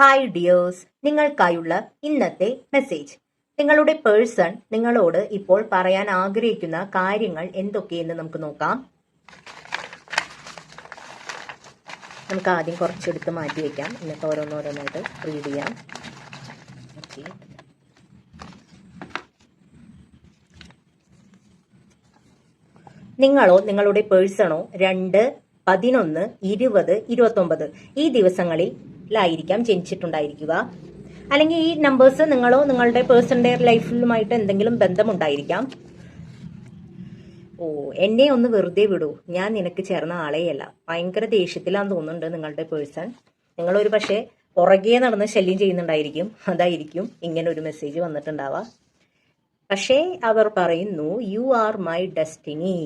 Hi dears നിങ്ങൾക്കായുള്ള ഇന്നത്തെ message നിങ്ങളുടെ person നിങ്ങളോട് ഇപ്പോൾ പറയാൻ ആഗ്രഹിക്കുന്ന കാര്യങ്ങൾ എന്തൊക്കെയെന്ന് നമുക്ക് നോക്കാം. നമുക്ക് ആദ്യം കുറച്ചെടുത്ത് മാറ്റി വയ്ക്കാം എന്നിട്ട് ഓരോന്നോരോന്നായിട്ട് റീഡ് ചെയ്യാം. നിങ്ങളോ നിങ്ങളുടെ പേഴ്സണോ രണ്ട് പതിനൊന്ന് ഇരുപത് ഇരുപത്തൊമ്പത് ഈ ദിവസങ്ങളിലായിരിക്കാം ജനിച്ചിട്ടുണ്ടായിരിക്കുക. അല്ലെങ്കിൽ ഈ നമ്പേഴ്സ് നിങ്ങളോ നിങ്ങളുടെ പേഴ്സണിന്റെ ലൈഫിലുമായിട്ട് എന്തെങ്കിലും ബന്ധമുണ്ടായിരിക്കാം. ഓ എന്നെ ഒന്ന് വെറുതെ വിടൂ. ഞാൻ നിനക്ക് ചേർന്ന ആളെയല്ല. ഭയങ്കര ദേഷ്യത്തിലാന്ന് തോന്നുന്നുണ്ട് നിങ്ങളുടെ പേഴ്സൺ നിങ്ങളൊരു പക്ഷേ പുറകെ നടന്ന് ശല്യം ചെയ്യുന്നുണ്ടായിരിക്കും. അതായിരിക്കും ഇങ്ങനെ ഒരു മെസ്സേജ് വന്നിട്ടുണ്ടാവുക. പക്ഷേ അവർ പറയുന്നു യു ആർ മൈ ഡെസ്റ്റിനി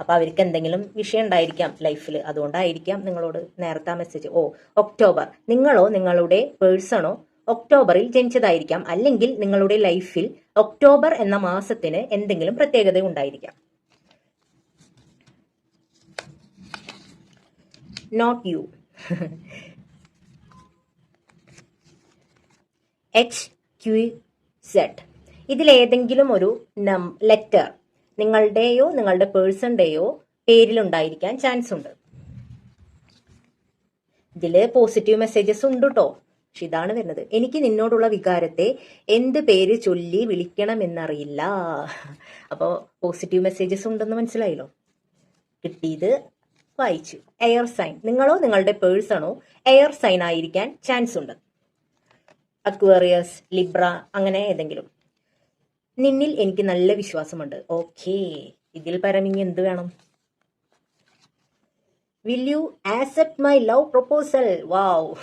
അപ്പൊ അവർക്ക് എന്തെങ്കിലും വിഷയം ഉണ്ടായിരിക്കാം ലൈഫിൽ അതുകൊണ്ടായിരിക്കാം നിങ്ങളോട് നേരത്തെ മെസ്സേജ് ഓ ഒക്ടോബർ. നിങ്ങളോ നിങ്ങളുടെ പേഴ്സണോ ഒക്ടോബറിൽ ജനിച്ചതായിരിക്കാം. അല്ലെങ്കിൽ നിങ്ങളുടെ ലൈഫിൽ ഒക്ടോബർ എന്ന മാസത്തിന് എന്തെങ്കിലും പ്രത്യേകത ഉണ്ടായിരിക്കാം. Note U H Q Z ഇതിലേതെങ്കിലും ഒരു നം ലെറ്റർ നിങ്ങളുടെയോ നിങ്ങളുടെ പേഴ്സണിന്റെയോ പേരിലുണ്ടായിരിക്കാൻ ചാൻസ് ഉണ്ട് ഇതിൽ പോസിറ്റീവ് മെസ്സേജസ് ഉണ്ട് കേട്ടോ പക്ഷെ ഇതാണ് വരുന്നത്. എനിക്ക് നിന്നോടുള്ള വികാരത്തെ എന്ത് പേര് ചൊല്ലി വിളിക്കണമെന്നറിയില്ല. അപ്പോൾ പോസിറ്റീവ് മെസ്സേജസ് ഉണ്ടെന്ന് മനസ്സിലായല്ലോ? കിട്ടിയത് വായിച്ചു. എയർ സൈൻ നിങ്ങളോ നിങ്ങളുടെ പേഴ്സണോ എയർ സൈൻ ആയിരിക്കാൻ ചാൻസ് ഉണ്ട് അക്വേറിയസ് ലിബ്ര അങ്ങനെ ഏതെങ്കിലും. നിന്നിൽ എനിക്ക് നല്ല വിശ്വാസമുണ്ട്. ഓക്കേ. ഇതിൽ പരം ഇനി എന്ത് വേണം? Will you accept my love proposal wow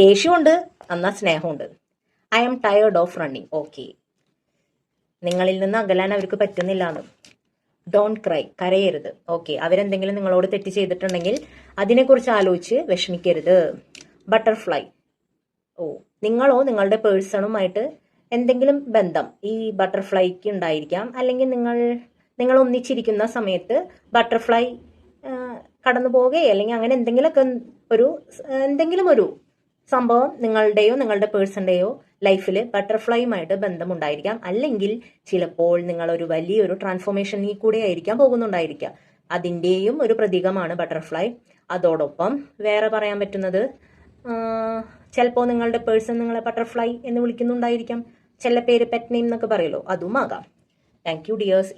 ദേഷ്യമുണ്ട് എന്നാ സ്നേഹമുണ്ട്. I am tired of running okay. നിങ്ങളിൽ നിന്ന് അകലാൻ അവർക്ക് പറ്റുന്നില്ല എന്ന്. ഡോണ്ട് ക്രൈ കരയരുത്. ഓക്കെ. അവരെന്തെങ്കിലും നിങ്ങളോട് തെറ്റ് ചെയ്തിട്ടുണ്ടെങ്കിൽ അതിനെക്കുറിച്ച് ആലോചിച്ച് വിഷമിക്കരുത്. ബട്ടർഫ്ലൈ ഓ. നിങ്ങളോ നിങ്ങളുടെ പേഴ്സണുമായിട്ട് എന്തെങ്കിലും ബന്ധം ഈ ബട്ടർഫ്ലൈക്ക് ഉണ്ടായിരിക്കാം. അല്ലെങ്കിൽ നിങ്ങൾ നിങ്ങൾ ഒന്നിച്ചിരിക്കുന്ന സമയത്ത് ബട്ടർഫ്ലൈ കടന്നു പോവുകയോ അല്ലെങ്കിൽ അങ്ങനെ എന്തെങ്കിലുമൊക്കെ ഒരു എന്തെങ്കിലും ഒരു സംഭവം നിങ്ങളുടെയോ നിങ്ങളുടെ പേഴ്സണിന്റെയോ ലൈഫിൽ ബട്ടർഫ്ലൈയുമായിട്ട് ബന്ധമുണ്ടായിരിക്കാം. അല്ലെങ്കിൽ ചിലപ്പോൾ നിങ്ങളൊരു വലിയൊരു ട്രാൻസ്ഫോർമേഷനിൽ കൂടെ ആയിരിക്കാം പോകുന്നുണ്ടായിരിക്കാം. അതിന്റെയും ഒരു പ്രതീകമാണ് ബട്ടർഫ്ലൈ അതോടൊപ്പം വേറെ പറയാൻ പറ്റുന്നത് ചിലപ്പോൾ നിങ്ങളുടെ പേഴ്സൺ നിങ്ങളെ ബട്ടർഫ്ലൈ എന്ന് വിളിക്കുന്നുണ്ടായിരിക്കാം. ചില പേര് പെറ്റ് നെയിം എന്നൊക്കെ പറയുമല്ലോ അതുമാകാം താങ്ക് യു ഡിയേഴ്സ്.